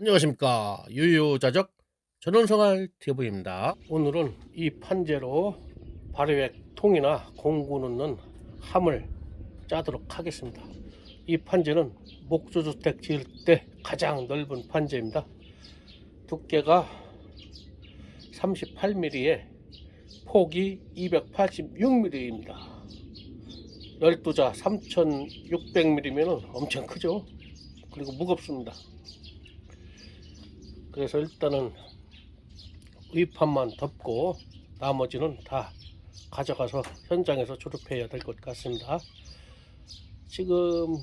안녕하십니까. 유유자적 전원생활 TV입니다. 오늘은 이 판재로 발효액 통이나 공구 넣는 함을 짜도록 하겠습니다. 이 판재는 목조주택 지을 때 가장 넓은 판재입니다. 두께가 38mm에 폭이 286mm입니다. 12자 3600mm면 엄청 크죠? 그리고 무겁습니다 그래서 일단은 위판만 덮고 나머지는 다 가져가서 현장에서 조립해야 될 것 같습니다. 지금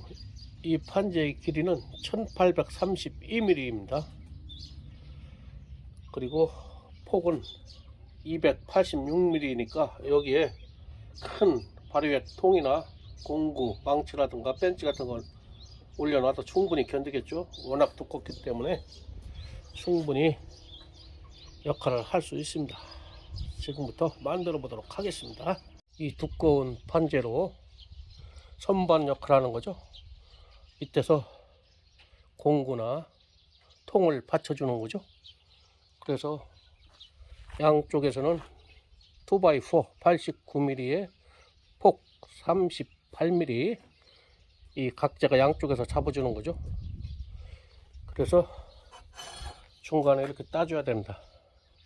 이 판재의 길이는 1832mm입니다. 그리고 폭은 286mm니까 여기에 큰 발효액 통이나 공구, 망치라든가 벤치 같은 걸 올려놔도 충분히 견디겠죠. 워낙 두껍기 때문에 충분히 역할을 할 수 있습니다. 지금부터 만들어 보도록 하겠습니다. 이 두꺼운 판재로 선반 역할을 하는 거죠. 이때서 공구나 통을 받쳐주는 거죠. 그래서 양쪽에서는 2x4 89mm에 폭 38mm 이 각재가 양쪽에서 잡아주는 거죠. 그래서 중간에 이렇게 따줘야 됩니다.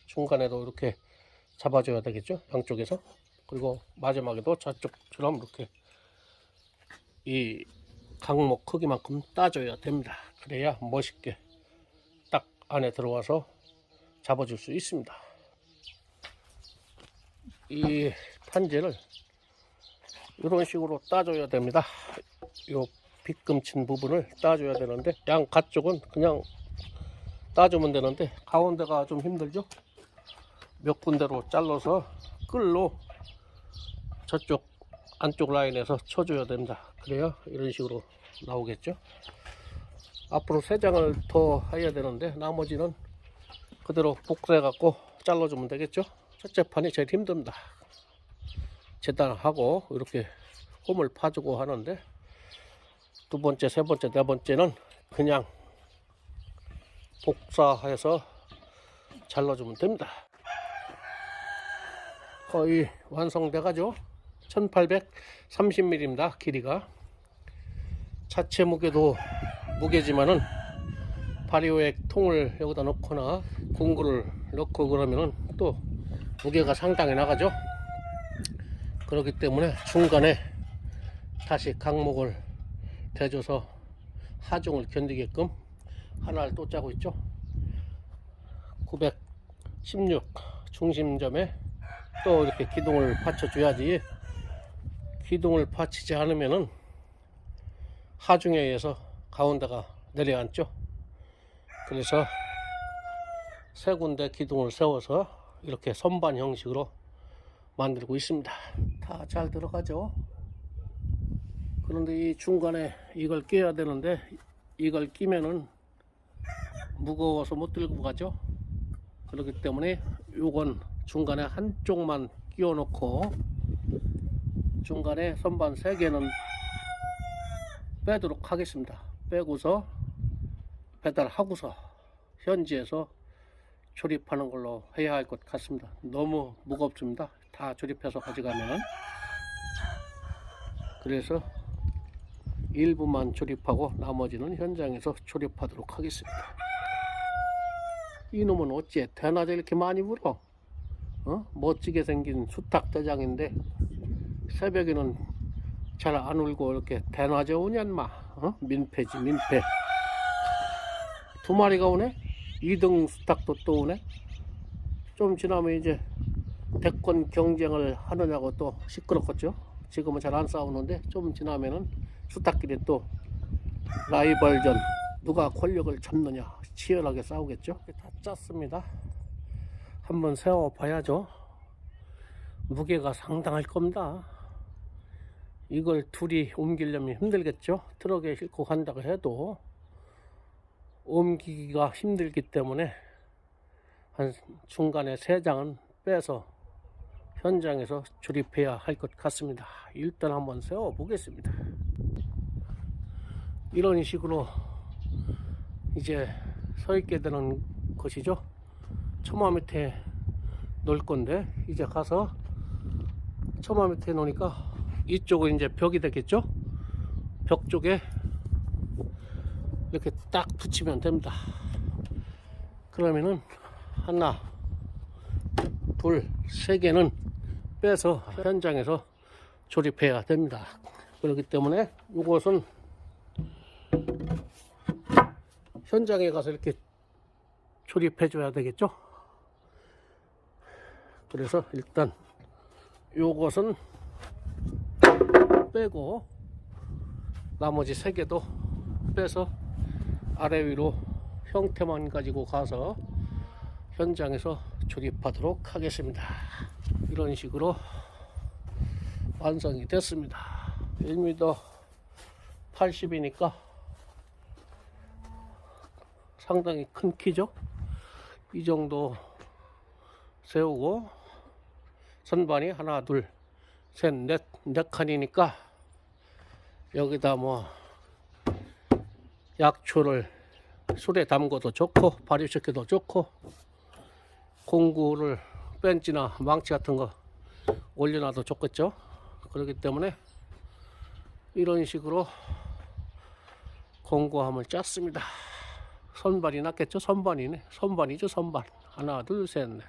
중간에도 이렇게 잡아줘야 되겠죠. 양쪽에서. 그리고 마지막에도 저쪽처럼 이렇게 이 강목 크기만큼 따줘야 됩니다. 그래야 멋있게 딱 안에 들어와서 잡아줄 수 있습니다. 이 판재를 이런 식으로 따줘야 됩니다. 요 빗금친 부분을 따줘야 되는데 양 가쪽은 그냥 따주면 되는데 가운데가 좀 힘들죠? 몇 군데로 잘라서 끌로 저쪽 안쪽 라인에서 쳐줘야 됩니다. 그래야 이런 식으로 나오겠죠? 앞으로 세 장을 더 해야 되는데 나머지는 그대로 복사해 갖고 잘라주면 되겠죠? 첫째 판이 제일 힘듭니다. 재단하고 이렇게 홈을 파주고 하는데 두 번째 세 번째 네 번째는 그냥 복사해서 잘라주면 됩니다. 거의 완성돼 가죠. 1830mm입니다. 길이가. 자체 무게도 무게지만은 발효액 통을 여기다 넣거나 공구를 넣고 그러면은 또 무게가 상당히 나가죠. 그렇기 때문에 중간에 다시 강목을 대줘서 하중을 견디게끔 하나를 또 짜고 있죠. 916 중심점에 또 이렇게 기둥을 받쳐 줘야지 기둥을 받치지 않으면은 하중에 의해서 가운데가 내려앉죠. 그래서 세 군데 기둥을 세워서 이렇게 선반 형식으로 만들고 있습니다. 다 잘 들어가죠. 그런데 이 중간에 이걸 끼워야 되는데 이걸 끼면은 무거워서 못 들고 가죠. 그렇기 때문에 요건 중간에 한쪽만 끼워 놓고 중간에 선반 3개는 빼도록 하겠습니다. 빼고서 배달하고서 현지에서 조립하는 걸로 해야 할 것 같습니다. 너무 무겁습니다. 다 조립해서 가져가면 그래서 일부만 조립하고 나머지는 현장에서 조립하도록 하겠습니다. 이놈은 어찌 대낮에 이렇게 많이 불어? 어? 멋지게 생긴 수탉대장인데 새벽에는 잘 안 울고 이렇게 대낮에 오냔 마 어? 민폐지 민폐 두 마리가 오네? 2등 수탉도 또 오네? 좀 지나면 이제 대권 경쟁을 하느냐고 또 시끄럽겠죠 지금은 잘 안 싸우는데 좀 지나면은 수탉끼리 또 라이벌전 누가 권력을 잡느냐 치열하게 싸우겠죠? 다 짰습니다. 한번 세워 봐야죠. 무게가 상당할 겁니다. 이걸 둘이 옮기려면 힘들겠죠? 트럭에 싣고 간다고 해도 옮기기가 힘들기 때문에 한 중간에 세 장은 빼서 현장에서 조립해야 할 것 같습니다. 일단 한번 세워 보겠습니다. 이런 식으로 이제 서 있게 되는 것이죠. 처마 밑에 놓을 건데 이제 가서 처마 밑에 놓으니까 이쪽은 이제 벽이 되겠죠. 벽 쪽에 이렇게 딱 붙이면 됩니다. 그러면은 하나, 둘, 세 개는 빼서 현장에서 조립해야 됩니다. 그렇기 때문에 이것은 현장에 가서 이렇게 조립해 줘야 되겠죠. 그래서 일단 요것은 빼고 나머지 세 개도 빼서 아래 위로 형태만 가지고 가서 현장에서 조립하도록 하겠습니다. 이런 식으로 완성이 됐습니다. 1m 80이니까 상당히 큰 키죠. 이 정도 세우고 선반이 하나 둘셋넷네 칸이니까 여기다 뭐 약초를 술에 담궈도 좋고 발효시켜도 좋고 공구를 벤치나 망치 같은 거 올려놔도 좋겠죠 그렇기 때문에 이런 식으로 공구함을 짰습니다 선반이 낫겠죠? 선반이네. 선반이죠 선반. 하나 둘 셋 넷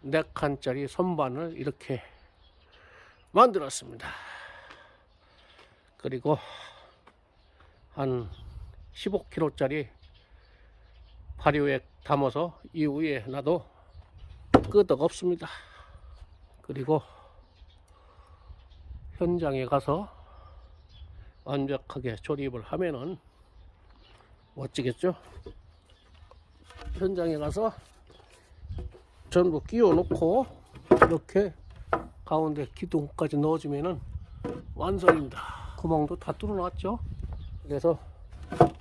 네 칸짜리 선반을 이렇게 만들었습니다. 그리고 한 15kg짜리 발효액 담아서 이 위에 놔도 끄덕 없습니다. 그리고 현장에 가서 완벽하게 조립을 하면은 멋지겠죠? 현장에 가서 전부 끼워 놓고 이렇게 가운데 기둥까지 넣어주면은 완성입니다. 구멍도 다 뚫어 놨죠? 그래서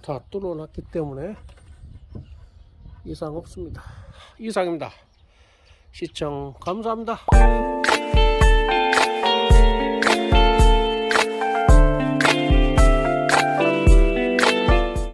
다 뚫어 놨기 때문에 이상 없습니다. 이상입니다. 시청 감사합니다.